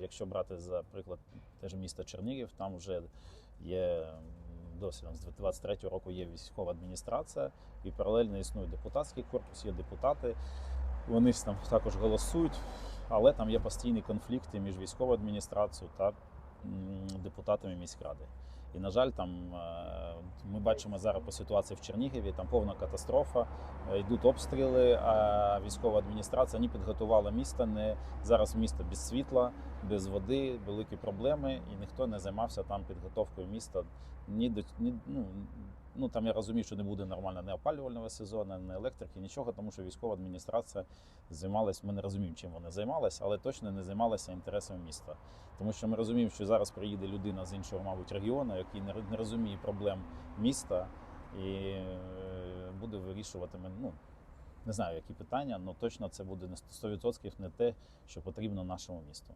Якщо брати за приклад теж міста Чернігів, там вже є досвідом з 23 року є військова адміністрація, і паралельно існує депутатський корпус, є депутати. Вони там також голосують, але там є постійні конфлікти між військовою адміністрацією та депутатами міськради. І, на жаль, там е, ми бачимо зараз по ситуації в Чернігові, там повна катастрофа, е, йдуть обстріли, а військова адміністрація не підготувала місто. Не зараз місто без світла, без води, великі проблеми, і ніхто не займався там підготовкою міста. Ні до ні, ну, ну там я розумію, що не буде нормально не опалювального сезону, не електрики, нічого, тому що військова адміністрація займалась. Ми не розуміємо, чим вони займалися, але точно не займалася інтересами міста. Тому що ми розуміємо, що зараз приїде людина з іншого, мабуть, регіону, який не не розуміє проблем міста і е, буде вирішувати ну, не знаю, які питання, але точно це буде на 100% не те, що потрібно нашому місту.